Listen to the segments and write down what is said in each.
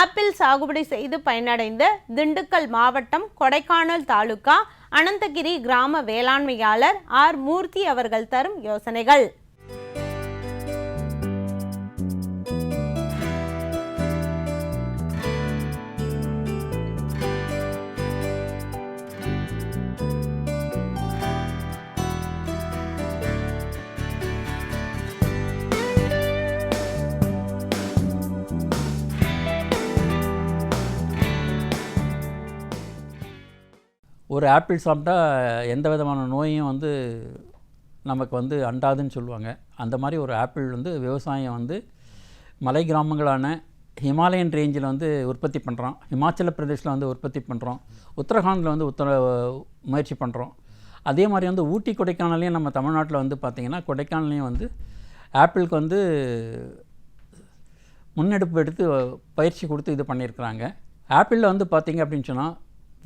Apple சாகுபடி செய்து பயனடைந்த திண்டுக்கல் மாவட்டம் கொடைக்கானல் தாலுகா அனந்தகிரி கிராம வேளாண்மையாளர் ஆர் மூர்த்தி அவர்கள் தரும் யோசனைகள். ஒரு ஆப்பிள் சாப்பிட்டா எந்த விதமான நோயும் வந்து நமக்கு வந்து அண்டாதுன்னு சொல்லுவாங்க. அந்த மாதிரி ஒரு ஆப்பிள் வந்து விவசாயம் வந்து மலை கிராமங்களான ஹிமாலயன் ரேஞ்சில் வந்து உற்பத்தி பண்ணுறோம் ஹிமாச்சல பிரதேஷில் வந்து உற்பத்தி பண்ணுறோம் உத்தரகாண்டில் வந்து உத்தர முயற்சி பண்ணுறோம் அதே மாதிரி வந்து ஊட்டி கொடைக்கானல்லையும் நம்ம தமிழ்நாட்டில் வந்து பார்த்திங்கன்னா கொடைக்கானல்லையும் வந்து ஆப்பிளுக்கு வந்து முன்னெடுப்பு எடுத்து பயிற்சி கொடுத்து இது பண்ணியிருக்கிறாங்க. ஆப்பிளில் வந்து பார்த்திங்க அப்படின்னு சொன்னால்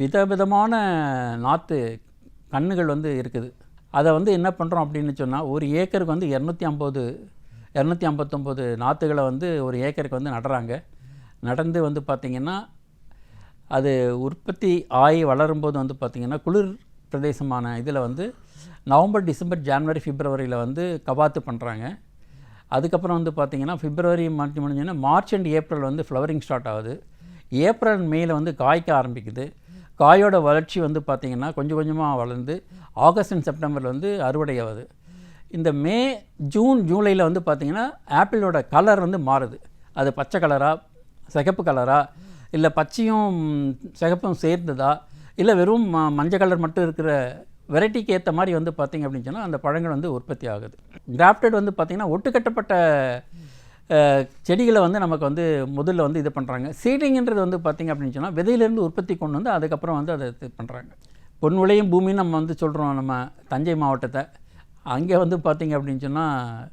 விதவிதமான நாற்று கன்றுகள் வந்து இருக்குது. அதை வந்து என்ன பண்ணுறோம் அப்படின்னு சொன்னால் ஒரு ஏக்கருக்கு வந்து இரநூத்தி ஐம்பது இரநூத்தி ஐம்பத்தொம்போது நாற்றுகளை வந்து ஒரு ஏக்கருக்கு வந்து நடுறாங்க. நடந்து வந்து பார்த்திங்கன்னா அது உற்பத்தி ஆகி வளரும்போது வந்து பார்த்திங்கன்னா குளிர் பிரதேசமான இதில் வந்து நவம்பர் டிசம்பர் ஜான்வரி பிப்ரவரியில் வந்து கபாத்து பண்ணுறாங்க அதுக்கப்புறம் வந்து பார்த்திங்கன்னா பிப்ரவரி மார்ச் முடிஞ்சோன்னா மார்ச் அண்ட் ஏப்ரல் வந்து ஃப்ளவரிங் ஸ்டார்ட் ஆகுது. ஏப்ரல் மேல வந்து காய்க்க ஆரம்பிக்குது. காயோட வளர்ச்சி வந்து பார்த்திங்கன்னா கொஞ்சம் கொஞ்சமாக வளர்ந்து ஆகஸ்ட் அண்ட் செப்டம்பரில் வந்து அறுவடை ஆகுது இந்த மே ஜூன் ஜூலையில் வந்து பார்த்திங்கன்னா ஆப்பிளோட கலர் வந்து மாறுது. அது பச்சை கலராக சிகப்பு கலராக இல்லை பச்சையும் சிகப்பும் சேர்ந்ததா இல்லை வெறும் ம- மஞ்சள் கலர் மட்டும் இருக்கிற வெரைட்டிக்கு ஏற்ற மாதிரி வந்து பார்த்திங்க அப்படின்னு சொன்னால் அந்த பழங்கள் வந்து உற்பத்தி ஆகுது. கிராஃப்டட் வந்து பார்த்திங்கன்னா ஒட்டுக்கட்டப்பட்ட செடிகளை வந்து நமக்கு வந்து முதல்ல வந்து இது பண்ணுறாங்க சீடிங்கிறது வந்து பார்த்திங்க அப்படின்னு சொன்னால் விதையிலேருந்து உற்பத்தி கொண்டு வந்து அதுக்கப்புறம் வந்து அதை இது பண்ணுறாங்க பொன் விளையும் பூமின்னு நம்ம வந்து சொல்கிறோம் நம்ம தஞ்சை மாவட்டத்தை. அங்கே வந்து பார்த்திங்க அப்படின்னு சொன்னால்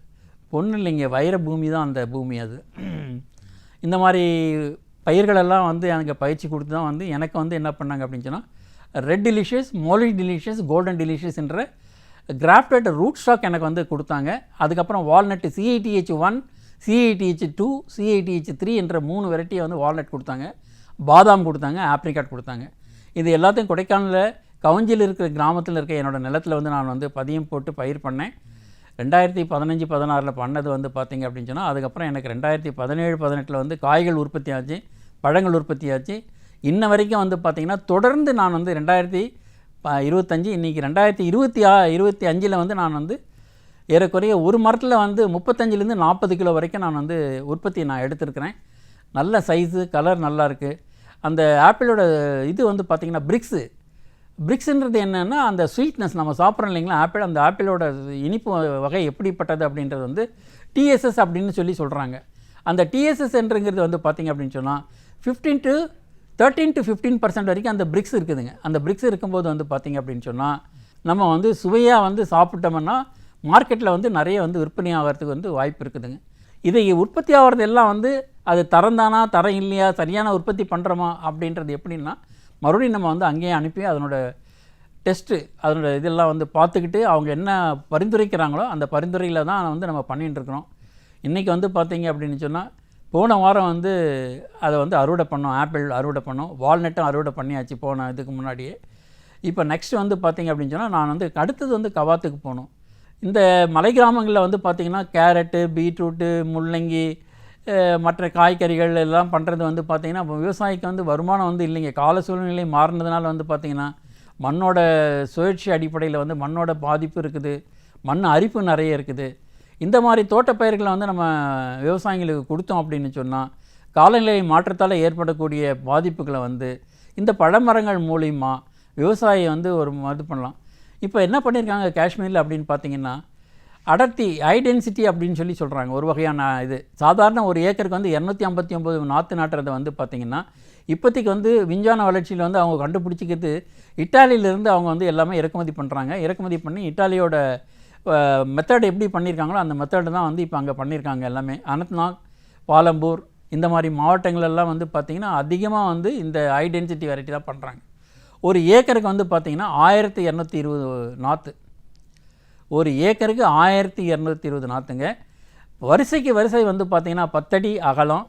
பொண்ணு இல்லைங்க வைர பூமி தான் அந்த பூமி அது. இந்த மாதிரி பயிர்களெல்லாம் வந்து எனக்கு பயிற்சி கொடுத்து தான் வந்து எனக்கு வந்து என்ன பண்ணாங்க அப்படின்னு சொன்னால் red delicious Molly delicious golden டிலிஷியஸ்ன்ற grafted root stock எனக்கு வந்து கொடுத்தாங்க. அதுக்கப்புறம் walnut CITH one CITH two CITH three என்ற மூணு வெரைட்டியை வந்து வால்நட் கொடுத்தாங்க. பாதாம் கொடுத்தாங்க ஆப்ரிகாட் கொடுத்தாங்க. இது எல்லாத்தையும் கொடைக்கானலில் கவுஞ்சில் இருக்கிற கிராமத்தில் இருக்க என்னோடய நிலத்தில் வந்து நான் வந்து பதியம் போட்டு பயிர் பண்ணேன். ரெண்டாயிரத்தி பதினஞ்சு பதினாறில் பண்ணது வந்து பார்த்திங்க அப்படின்னு சொன்னால் அதுக்கப்புறம் எனக்கு ரெண்டாயிரத்தி பதினேழு பதினெட்டில் வந்து காய்கள் உற்பத்தி ஆச்சு பழங்கள் உற்பத்தி ஆச்சு. இன்ன வரைக்கும் வந்து பார்த்திங்கன்னா தொடர்ந்து நான் வந்து ரெண்டாயிரத்தி இருபத்தஞ்சி இருபத்தஞ்சு இன்றைக்கி ரெண்டாயிரத்தி இருபத்தி ஆ இருபத்தி அஞ்சில் வந்து நான் வந்து ஏறக்குறைய ஒரு மரத்தில் வந்து முப்பத்தஞ்சிலேருந்து நாற்பது கிலோ வரைக்கும் நான் வந்து உற்பத்தி நான் எடுத்திருக்கிறேன். நல்ல சைஸு கலர் நல்லா இருக்குது அந்த ஆப்பிளோட இது வந்து பார்த்திங்கன்னா பிரிக்ஸு பிரிக்ஸுன்றது என்னென்னா அந்த ஸ்வீட்னஸ் நம்ம சாப்பிட்றோம் இல்லைங்களா? ஆப்பிள் அந்த ஆப்பிளோட இனிப்பு வகை எப்படிப்பட்டது அப்படின்றது வந்து டிஎஸ்எஸ் அப்படின்னு சொல்லி சொல்கிறாங்க அந்த டிஎஸ்எஸ்ன்றது வந்து பார்த்திங்க அப்படின்னு சொன்னால் fifteen to thirteen to fifteen percent வரைக்கும் அந்த பிரிக்ஸ் இருக்குதுங்க. அந்த பிரிக்ஸ் இருக்கும்போது வந்து பார்த்திங்க அப்படின்னு சொன்னால் நம்ம வந்து சுவையாக வந்து சாப்பிட்டோம்னா மார்க்கெட்டில் வந்து நிறைய வந்து விற்பனை ஆகிறதுக்கு வந்து வாய்ப்பு இருக்குதுங்க. இதை உற்பத்தி ஆகிறது எல்லாம் வந்து அது தரம் தானா தரம் இல்லையா சரியான உற்பத்தி பண்ணுறோமா அப்படின்றது எப்படின்னா மறுபடியும் நம்ம வந்து அங்கேயே அனுப்பி அதனோட டெஸ்ட்டு அதனோட இதெல்லாம் வந்து பார்த்துக்கிட்டு அவங்க என்ன பரிந்துரைக்கிறாங்களோ அந்த பரிந்துரையில் தான் வந்து நம்ம பண்ணிட்டுருக்குறோம் இன்றைக்கி வந்து பார்த்தீங்க அப்படின்னு சொன்னால் போன வாரம் வந்து அதை வந்து அறுவடை பண்ணோம். ஆப்பிள் அறுவடை பண்ணோம். வால்நட்டும் அறுவடை பண்ணியாச்சு போன இதுக்கு முன்னாடியே. இப்போ நெக்ஸ்ட் வந்து பார்த்தீங்க அப்படின்னு சொன்னால் நான் வந்து அடுத்தது வந்து கவாத்துக்கு போகணும். இந்த மலை கிராமங்களில் வந்து பார்த்திங்கன்னா கேரட்டு பீட்ரூட்டு முள்ளங்கி மற்ற காய்கறிகள் எல்லாம் பண்ணுறது வந்து பார்த்திங்கன்னா இப்போ விவசாயிக்கு வந்து வருமானம் வந்து இல்லைங்க. கால சூழ்நிலை மாறினதுனால வந்து பார்த்திங்கன்னா மண்ணோட சுழற்சி அடிப்படையில் வந்து மண்ணோட பாதிப்பு இருக்குது. மண் அரிப்பு நிறைய இருக்குது. இந்த மாதிரி தோட்டப்பயிர்களை வந்து நம்ம விவசாயிகளுக்கு கொடுத்தோம் அப்படின்னு சொன்னால் காலநிலை மாற்றத்தால் ஏற்படக்கூடிய பாதிப்புகளை வந்து இந்த பழமரங்கள் மூலிமா விவசாயி வந்து ஒரு இது பண்ணலாம். இப்போ என்ன பண்ணியிருக்காங்க காஷ்மீரில் அப்படின்னு பார்த்தீங்கன்னா அடர்த்தி ஹை டென்சிட்டி அப்படின்னு சொல்லி சொல்கிறாங்க ஒரு வகையான இது. சாதாரண ஒரு ஏக்கருக்கு வந்து இரநூத்தி ஐம்பத்தி ஒம்பது நாற்று நாட்டுறதை வந்து பார்த்திங்கன்னா இப்போதைக்கு வந்து விஞ்ஞான வளர்ச்சியில் வந்து அவங்க கண்டுபிடிச்சிக்கிறது இட்டாலியிலேருந்து அவங்க வந்து எல்லாமே இறக்குமதி பண்ணுறாங்க இறக்குமதி பண்ணி இட்டாலியோட மெத்தட் எப்படி பண்ணியிருக்காங்களோ அந்த மெத்தடு தான் வந்து இப்போ அங்கே பண்ணியிருக்காங்க எல்லாமே. அனந்த்நாக் பாலம்பூர் இந்த மாதிரி மாவட்டங்களெல்லாம் வந்து பார்த்திங்கன்னா அதிகமாக வந்து இந்த ஹை டென்சிட்டி வெரைட்டி தான் பண்ணுறாங்க ஒரு ஏக்கருக்கு வந்து பார்த்திங்கன்னா ஆயிரத்தி இரநூத்தி இருபது நாற்று ஒரு ஏக்கருக்கு ஆயிரத்தி இரநூத்தி இருபது நாற்றுங்க வரிசைக்கு வரிசை வந்து பார்த்திங்கன்னா பத்தடி அகலம்.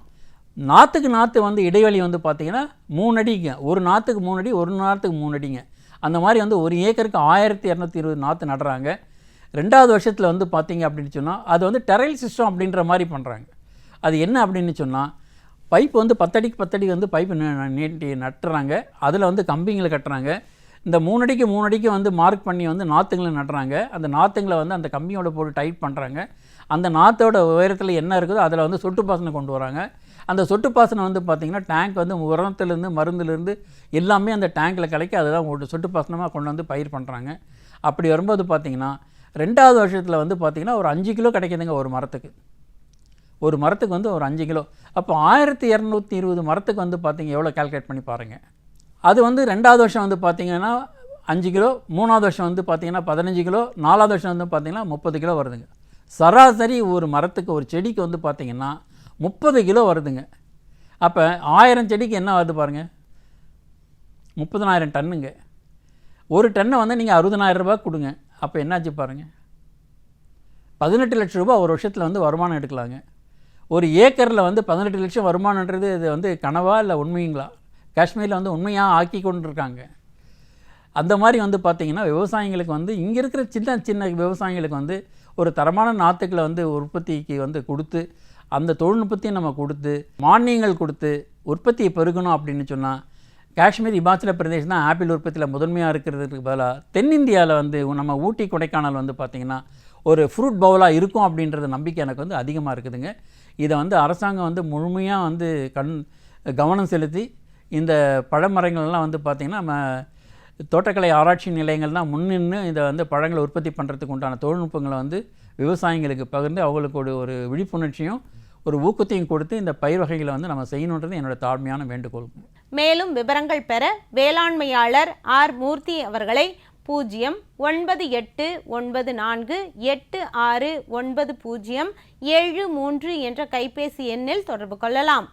நாற்றுக்கு நாற்று வந்து இடைவெளி வந்து பார்த்திங்கன்னா மூணு அடிங்க. ஒரு நாற்றுக்கு மூணு அடி ஒரு நாற்றுக்கு மூணு அடிங்க. அந்த மாதிரி வந்து ஒரு ஏக்கருக்கு ஆயிரத்தி இரநூத்தி இருபது நாற்று நடுறாங்க. ரெண்டாவது வருஷத்தில் வந்து பார்த்திங்க அப்படின்னு சொன்னால் அது வந்து டெரைல் சிஸ்டம் அப்படின்ற மாதிரி பண்ணுறாங்க அது என்ன அப்படின்னு சொன்னால் பைப் வந்து பத்தடிக்கு பத்தடி வந்து பைப் நீட்டி நட்டுறாங்க. அதில் வந்து கம்பிங்களை கட்டுறாங்க. இந்த மூணடிக்கு மூணடிக்கு வந்து மார்க் பண்ணி வந்து நாற்றுங்களை நடுறாங்க அந்த நாற்றுங்களை வந்து அந்த கம்பியோட போட்டு டைட் பண்ணுறாங்க அந்த நாற்றோட உயரத்தில் என்ன இருக்குதோ அதில் வந்து சொட்டு பாசனம் கொண்டு வராங்க. அந்த சொட்டு பாசனம் வந்து பார்த்திங்கன்னா டேங்க் வந்து உரத்துலேருந்து மருந்துலேருந்து எல்லாமே அந்த டேங்க்கில் கலக்கி அதை தான் ஒரு சொட்டு பாசனமாக கொண்டு வந்து பயிர் பண்ணுறாங்க அப்படி வரும்போது பார்த்திங்கன்னா ரெண்டாவது வருஷத்தில் வந்து பார்த்திங்கன்னா ஒரு அஞ்சு கிலோ கிடைக்குதுங்க ஒரு மரத்துக்கு. ஒரு மரத்துக்கு வந்து ஒரு அஞ்சு கிலோ. அப்போ ஆயிரத்தி இரநூத்தி இருபது மரத்துக்கு வந்து பார்த்தீங்க எவ்வளோ கால்குலேட் பண்ணி பாருங்கள் அது வந்து ரெண்டாவது வருஷம் வந்து பார்த்திங்கன்னா அஞ்சு கிலோ மூணாவது வருஷம் வந்து பார்த்தீங்கன்னா பதினஞ்சு கிலோ நாலாவது வருஷம் வந்து பார்த்திங்கன்னா முப்பது கிலோ வருதுங்க. சராசரி ஒரு மரத்துக்கு ஒரு செடிக்கு வந்து பார்த்தீங்கன்னா முப்பது கிலோ வருதுங்க. அப்போ ஆயிரம் செடிக்கு என்ன வருது பாருங்கள் முப்பதனாயிரம் டன்னுங்க. ஒரு டன்னை வந்து நீங்கள் அறுபதனாயிரம் கொடுங்க. அப்போ என்னாச்சு பாருங்கள் பதினெட்டு லட்ச ரூபாய் ஒரு வருஷத்தில் வந்து வருமானம் எடுக்கலாங்க. ஒரு ஏக்கரில் வந்து பதினெட்டு லட்சம் வருமானன்றது இது வந்து கனவா இல்லை உண்மைங்களா? காஷ்மீரில் வந்து உண்மையாக ஆக்கி கொண்டிருக்காங்க. அந்த மாதிரி வந்து பார்த்திங்கன்னா விவசாயிங்களுக்கு வந்து இங்கே இருக்கிற சின்ன சின்ன விவசாயிங்களுக்கு வந்து ஒரு தரமான நாற்றுக்களை வந்து உற்பத்திக்கு வந்து கொடுத்து அந்த தொழில்நுட்பத்தையும் நம்ம கொடுத்து மானியங்கள் கொடுத்து உற்பத்தியை பெருகணும் அப்படின்னு சொன்னால் காஷ்மீர் இமாச்சல பிரதேஷ் தான் ஆப்பிள் உற்பத்தியில் முதன்மையாக இருக்கிறதுக்கு பதிலாக தென்னிந்தியாவில் வந்து நம்ம ஊட்டி கொடைக்கானல் வந்து பார்த்திங்கன்னா ஒரு ஃப்ரூட் பவுலாக இருக்கும் அப்படின்றது நம்பிக்கை எனக்கு வந்து அதிகமாக இருக்குதுங்க. இதை வந்து அரசாங்கம் வந்து முழுமையாக வந்து கண் கவனம் செலுத்தி இந்த பழமரங்கள்லாம் வந்து பார்த்திங்கன்னா நம்ம தோட்டக்கலை ஆராய்ச்சி நிலையங்கள் தான் முன்னின்று இதை வந்து பழங்களை உற்பத்தி பண்ணுறதுக்கு உண்டான தொழில்நுட்பங்களை வந்து விவசாயிங்களுக்கு பகிர்ந்து அவங்களுக்கு ஒரு ஒரு விழிப்புணர்ச்சியும் ஒரு ஊக்கத்தையும் கொடுத்து இந்த பயிர் வகைகளை வந்து நம்ம செய்யணுன்றது என்னோட தாழ்மையான வேண்டுகோள். மேலும் விவரங்கள் பெற வேளாண்மையாளர் ஆர் மூர்த்தி அவர்களை பூஜ்ஜியம் ஒன்பது எட்டு ஒன்பது நான்கு எட்டு ஆறு ஒன்பது பூஜ்ஜியம் ஏழு மூன்று என்ற கைபேசி எண்ணில் தொடர்பு கொள்ளலாம்.